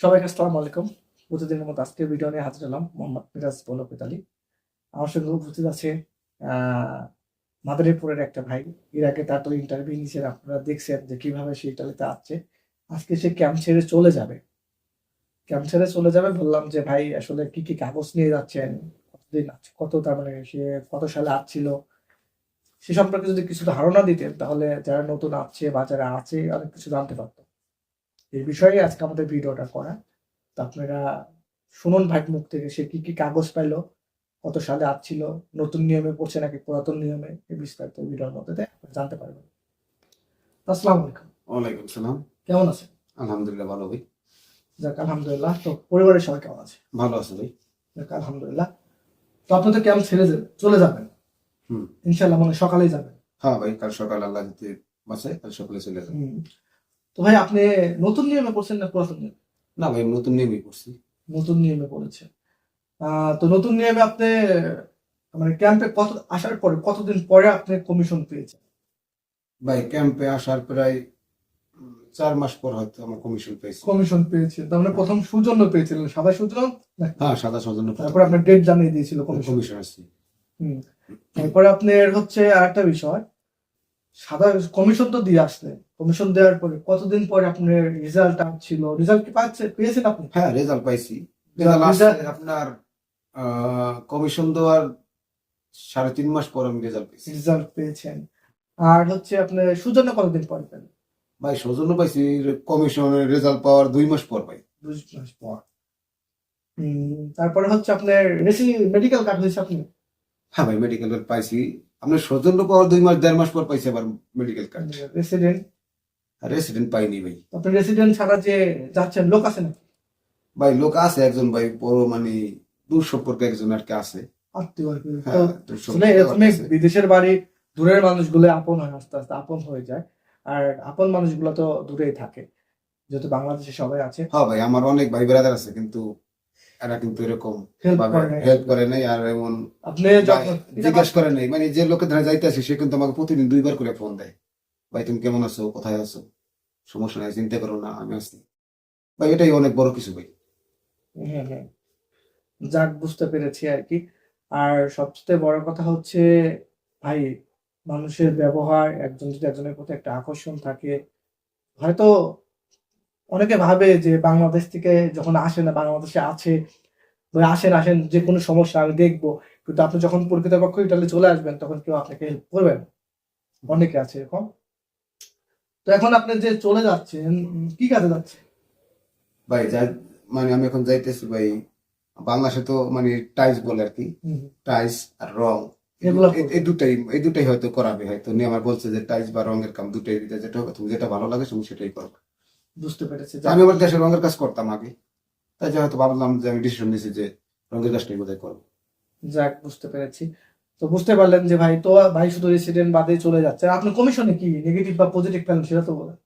সবাইকে আসসালামু আলাইকুম। প্রতিদিনের মতো আজকে ভিডিও নিয়ে হাজির হলাম মোহাম্মদ মিরাজ আলী। আমার সঙ্গে উপস্থিত আছে মাদারীপুরের একটা ভাই। এর আগে তার তো ইন্টারভিউ নিয়েছেন আপনারা দেখছেন যে কীভাবে সে ইটালিতে আসছে আজকে সে ক্যাম্প ছেড়ে চলে যাবে। ক্যাম্প ছেড়ে চলে যাবে বললাম যে, ভাই, আসলে কি কি কাগজ নিয়ে যাচ্ছেন? কতদিন আছে কত তার মানে সে কত সালে আসছিল? সে সম্পর্কে যদি কিছু ধারণা দিতেন, তাহলে যারা নতুন আসছে বা যারা আছে, অনেক কিছু জানতে পারতো। এই বিষয়ে আজকে আমাদের ভিডিওটা করা। তো আপনারা শুনুন ভাই মুখ থেকে সে কি কি কাগজ পাইলো কত সালে আসছিল নতুন নিয়মে পড়ছে নাকি পুরাতন নিয়মে এই বিস্তারিত ভিডিওর মধ্যে জানতে পারবেন। আসসালামু আলাইকুম। ওয়ালাইকুম সালাম। কেমন আছেন? আলহামদুলিল্লাহ ভালো ভাই। যাক আলহামদুলিল্লাহ। তো পরিবারের সবাই কেমন আছে? ভালো আছে ভাই। যাক আলহামদুলিল্লাহ। তো আপনি তো কেমন ছেড়ে যাবেন চলে যাবেন? হুম। ইনশাল্লাহ মানে সকালেই যাবেন। হ্যাঁ ভাই কাল সকাল আল্লাহ যদি বাঁচায় কাল সকালে চলে যাবে হুম। তো ভাই আপনি নতুন নিয়মে পড়ছেন না পুরাতন নিয়মে? না ভাই নতুন নিয়মে করছি নতুন নিয়মে পড়েছেন। আহ, তো নতুন নিয়মে আপনি মানে ক্যাম্পে কত আসার পরে কতদিন পরে আপনি কমিশন পেয়েছেন? ভাই ক্যাম্পে আসার প্রায় চার মাস পর হয়তো আমার কমিশন পেয়েছি। কমিশন পেয়েছেন। তার মানে প্রথম সৌজন্য পেয়েছিলেন সাদা সৌজন্য? হ্যাঁ সাদা সৌজন্য তারপর আপনার ডেট জানিয়ে দিয়েছিল কমিশন কমিশন আসছি হুম। তারপরে আপনার হচ্ছে আরেকটা বিষয় সাদা কমিশন তো দিয়ে আসলেন। কমিশন দেওয়ার পরে কতদিন পরে আপনার রেজাল্ট ছিল? রেজাল্ট কি পাচ্ছে? পেয়েছেন আপনি? হ্যাঁ রেজাল্ট পাইছি। আপনার কমিশন দেওয়ার সাড়ে তিন মাস পর আমি রেজাল্ট পেয়েছি। রেজাল্ট পেয়েছেন। আর হচ্ছে আপনার সুজন্য কতদিন পরে পেলেন ভাই সৌজন্য পাইছি কমিশনের রেজাল্ট পাওয়ার দুই মাস পর ভাই। দুই মাস পর। তারপরে হচ্ছে আপনার রেসি মেডিকেল কার্ড হয়েছে আপনি হ্যাঁ ভাই মেডিকেল পাইছি। আপনার সৌজন্য পাওয়ার দুই মাস দেড় মাস পর পাইছি আবার মেডিকেল কার্ড রেসিডেন্ট রেসিডেন্ট পাইনি ভাই। আপনি রেসিডেন্ট ছাড়া যে যাচ্ছেন লোক আছে নাকি? ভাই লোক আছে একজন ভাই বড় মানে দূর সম্পর্কে একজন আর কি আছে। হ্যাঁ, আছে। বিদেশের বাড়ি দূরের মানুষগুলো আপন হয় আস্তে আস্তে আপন হয়ে যায়। আর আপন মানুষগুলো তো দূরেই থাকে যেহেতু বাংলাদেশে সবাই আছে। হ্যাঁ ভাই আমার অনেক ভাই ব্রাদার আছে কিন্তু এরা কিন্তু এরকম হেল্প করে নাই। আর এমন আপনি জিজ্ঞাসা করে নাই। মানে যে লোকের ধারে যাইতে আসে সে কিন্তু আমাকে প্রতিদিন দুইবার করে ফোন দেয়। ভাই তুমি কেমন আছো? কোথায় আছো? সমস্যা নাই, চিন্তা করো না, আমি আসছি। ভাই, এটাই অনেক বড় কিছু, ভাই। হ্যাঁ হ্যাঁ। যাক, বুঝতে পেরেছি আর কি। আর সবচেয়ে বড় কথা হচ্ছে, ভাই, মানুষের ব্যবহার, একজন যদি একজনের প্রতি একটা আকর্ষণ থাকে, হয়তো অনেকে ভাবে যে বাংলাদেশ থেকে যখন আসে না, বাংলাদেশে আছে আসেন আসেন, যে কোনো সমস্যা, আমি দেখব। কিন্তু আপনি যখন প্রকৃতপক্ষ ইটালি চলে আসবেন, তখন কেউ আপনাকে হেল্প করবেন অনেকে আছে এরকম। তো এখন আপনি যে চলে যাচ্ছেন কি কাজে যাচ্ছে ভাই যা মানে আমি এখন যাইতেছি ভাই বাংলাদেশে তো মানে টাইলস বলে আর কি। হুম, টাইলস আর রং এই- দুটাই এই দুটাই হয়তো করাবে হয়তো। উনি আমার বলছে যে টাইলস বা রঙের কাম দুটাই দিতে যেটা হবে তুমি যেটা ভালো লাগে তুমি সেটাই করবে বুঝতে পেরেছি। আমি আমার দেশের রঙের কাজ করতাম আগে। তাই যে হয়তো ভাবলাম যে আমি ডিসিশন নিয়েছি যে রঙের কাজটাই বোধহয় করব। যাক বুঝতে পেরেছি। তো বুঝতে পারলেন যে ভাই তো ভাই শুধু রেসিডেন্ট বাদে চলে যাচ্ছে। আপনি কমিশনে কি? নেগেটিভ বা পজিটিভ পেলেন সেটা তো বলেন।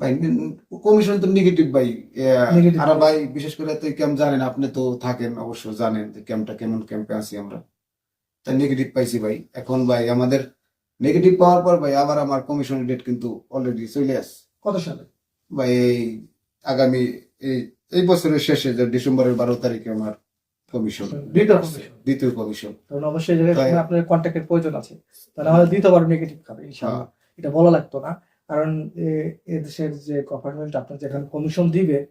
ভাই কমিশন তো নেগেটিভ ভাই। আর ভাই বিশেষ করে তো ক্যাম্প জানেন আপনি তো থাকেন অবশ্য জানেন যে ক্যাম্পটা কেমন ক্যাম্পে আছি আমরা। তাই নেগেটিভ পাইছি ভাই। এখন ভাই আমাদের নেগেটিভ পাওয়ার পর ভাই আবার আমার কমিশনের ডেট কিন্তু অলরেডি চলে আসছে। কত সালে? ভাই এই আগামী এই এই বছরের শেষে যে ডিসেম্বরের বারো তারিখে আমার কমিশন দ্বিতীয় কমিশন কারণ অবশ্যই জায়গায় আপনার কন্ট্যাক্টের প্রয়োজন আছে। তাহলে আমাদের দ্বিতীয়বার নেগেটিভ খাবে ইনশাআল্লাহ। এটা বলা লাগতো না। কারণ এ- এ যে গভর্নমেন্ট আপনার যেখানে কমিশন দিবে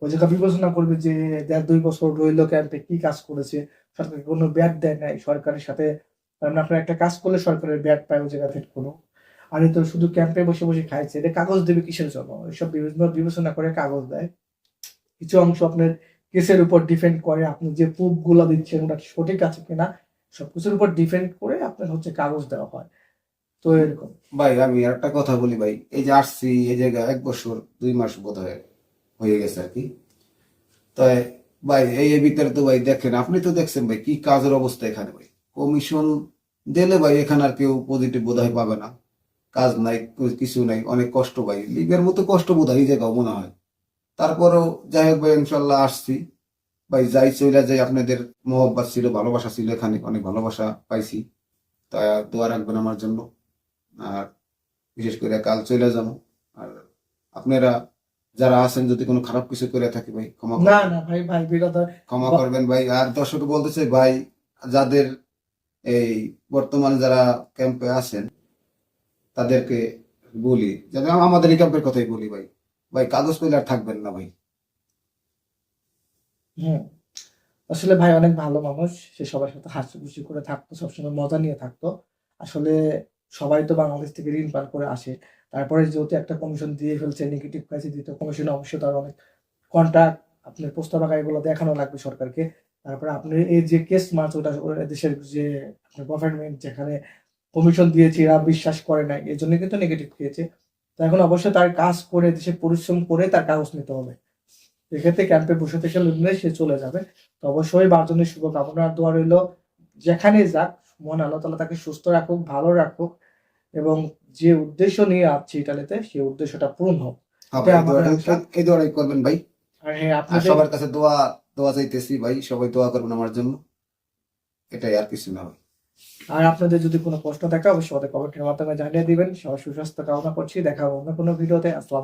ওই জায়গা বিবেচনা করবে যে দেড় দুই বছর রইল ক্যাম্পে কি কাজ করেছে সরকার কোনো ব্যাট দেয় নাই সরকারের সাথে। কারণ আপনার একটা কাজ করলে সরকারের ব্যাট পায় ওই জায়গা থেকে কোনো। আর তো শুধু ক্যাম্পে বসে বসে খাইছে এটা কাগজ দেবে কিসের জন্য? এইসব বিভিন্ন বিবেচনা করে কাগজ দেয়। কিছু অংশ আপনার কেসের উপর ডিপেন্ড করে, আপনি যে প্রুফগুলা দিচ্ছেন ওটা সঠিক আছে কিনা, সবকিছুর উপর ডিপেন্ড করে আপনার হচ্ছে কাগজ দেওয়া হয়। তো এরকম। ভাই, আমি আর একটা কথা বলি ভাই, এই যে আসছি এই জায়গায় এক বছর, দুই মাস বোধ হয় গেছে আর কি। তাই ভাই, এই ভিতরে তো ভাই দেখেন, আপনি তো দেখছেন ভাই কি কাজের অবস্থা এখানে ভাই। কমিশন দিলে ভাই এখানে আর কেউ পজিটিভ বোধ পাবে না। কাজ নাই, কিছু নাই, অনেক কষ্ট ভাই। লিগের মতো কষ্ট বোধ হয় এই জায়গাও মনে হয়। তারপরেও যাই হোক ভাই ইনশাল্লাহ আসছি। ভাই যাই চলে যাই আপনাদের মহব্বত ছিল ভালোবাসা ছিল এখানে অনেক ভালোবাসা পাইছি। তা দোয়া রাখবেন আমার জন্য। আর বিশেষ করে কাল চলে যাব। আর আপনারা যারা আছেন যদি কোনো খারাপ কিছু করে থাকি ভাই ক্ষমা না না ভাই ভাই ক্ষমা করবেন ভাই। আর দর্শক বলতেছে ভাই যাদের এই বর্তমানে যারা ক্যাম্পে আছেন তাদেরকে বলি যাতে আমাদের এই ক্যাম্পের কথাই বলি ভাই। ভাই, কাগজ পেলে আর থাকবেন না ভাই। আসলে ভাই অনেক ভালো মানুষ, সে সবার সাথে হাসি খুশি করে থাকতো, সবসময় মজা নিয়ে থাকতো। আসলে সবাই তো বাংলাদেশ থেকে ঋণ পান করে আসে। তারপরে যেহেতু একটা কমিশন দিয়ে ফেলছে নেগেটিভ প্রাইসে দিতে কমিশন অবশ্যই তার অনেক কন্ট্রাক্ট আপনার প্রস্তাব এগুলো দেখানো লাগবে সরকারকে। তারপরে আপনি এই যে কেস মার্চ ওটা দেশের যে গভর্নমেন্ট যেখানে কমিশন দিয়েছে, এরা বিশ্বাস করে নাই এই জন্য কিন্তু নেগেটিভ খেয়েছে। তো এখন অবশ্যই তার কাজ করে দেশে পরিশ্রম করে তার কাগজ নিতে হবে। এক্ষেত্রে ক্যাম্পে বসে থেকে নিলে সে চলে যাবে। তো অবশ্যই বারজনের শুভকামনা দোয়া রইল। যেখানে যাক মন আল্লাহ তালা তাকে সুস্থ রাখুক ভালো রাখুক এবং যে উদ্দেশ্য নিয়ে আসছে ইটালিতে সেই উদ্দেশ্যটা পূরণ হোক। হ্যাঁ এই দোয়াটাই করবেন ভাই। আর হ্যাঁ আর সবার কাছে দোয়া দোয়া চাইতেছি ভাই সবাই দোয়া করবেন আমার জন্য। এটাই আর কিছু না আর আপনাদের যদি কোনো প্রশ্ন থাকে, অবশ্যই আমাদের কমেন্টের মাধ্যমে জানিয়ে দিবেন। সবাই সুস্বাস্থ্য কামনা করছি। দেখা হবে অন্য কোনো ভিডিওতে। আসসালাম